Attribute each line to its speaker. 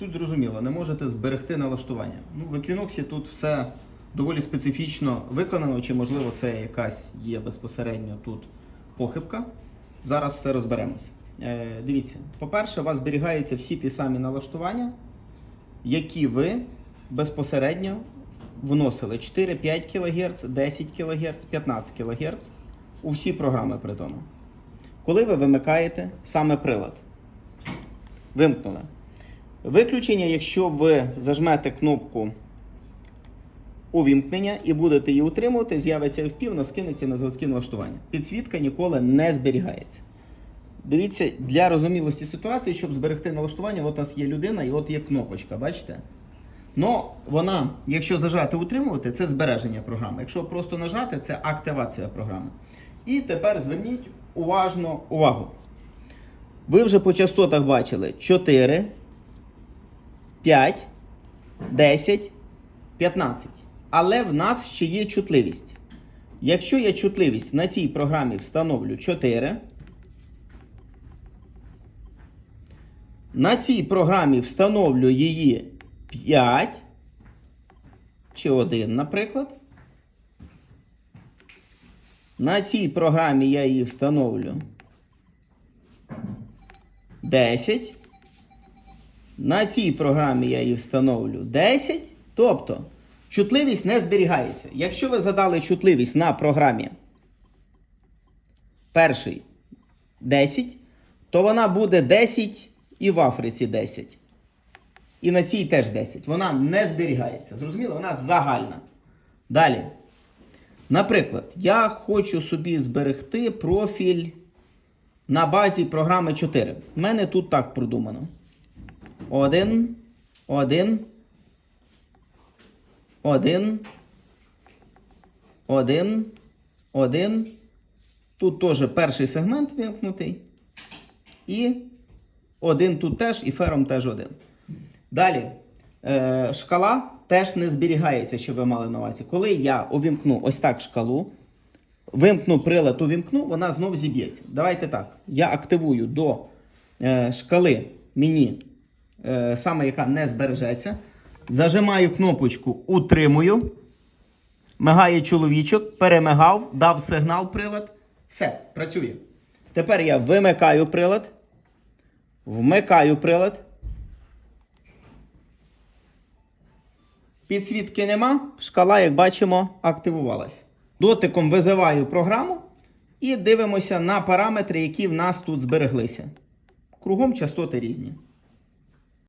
Speaker 1: Суть зрозуміла, не можете зберегти налаштування. Ну, в Equinox тут все доволі специфічно виконано, чи можливо це якась є безпосередньо тут похибка. Зараз все розберемося. Е, дивіться, по-перше, у вас зберігаються всі ті самі налаштування, які ви безпосередньо вносили 4-5 кГц, 10 кГц, 15 кГц у всі програми при тому. Коли ви вимикаєте саме прилад, вимкнули. Виключення, якщо ви зажмете кнопку увімкнення і будете її утримувати, з'явиться воно скинеться на заводське налаштування. Підсвітка ніколи не зберігається. Дивіться, для розумілості ситуації, щоб зберегти налаштування, от у нас є людина і от є кнопочка, бачите? Но вона, якщо зажати утримувати, це збереження програми. Якщо просто нажати, це активація програми. І тепер зверніть уважно увагу. Ви вже по частотах бачили 4, 5, 10, 15. Але в нас ще є чутливість. Якщо я чутливість на цій програмі встановлю 4, на цій програмі встановлю її 5 чи 1, наприклад. На цій програмі я її встановлю 10. На цій програмі я її встановлю 10. Тобто чутливість не зберігається. Якщо ви задали чутливість на програмі перший 10, то вона буде 10 і в Африці 10. І на цій теж 10. Вона не зберігається. Зрозуміло? Вона загальна. Далі. Наприклад, я хочу собі зберегти профіль на базі програми 4. У мене тут так продумано. Один, один, один, один, один. Тут теж перший сегмент вимкнутий. І один тут теж, і фером теж один. Далі. Е, шкала теж не зберігається, що ви мали на увазі. Коли я увімкну ось так шкалу, вимкну прилад, увімкну, вона знов зіб'ється. Давайте так. Я активую до е, шкали мені, е, саме яка не збережеться. Зажимаю кнопочку Утримую. Мигає чоловічок, перемигав, дав сигнал прилад. Все, працює. Тепер я вимикаю прилад, вмикаю прилад. Підсвітки нема, шкала, як бачимо, активувалась. Дотиком визиваю програму і дивимося на параметри, які в нас тут збереглися. Кругом частоти різні.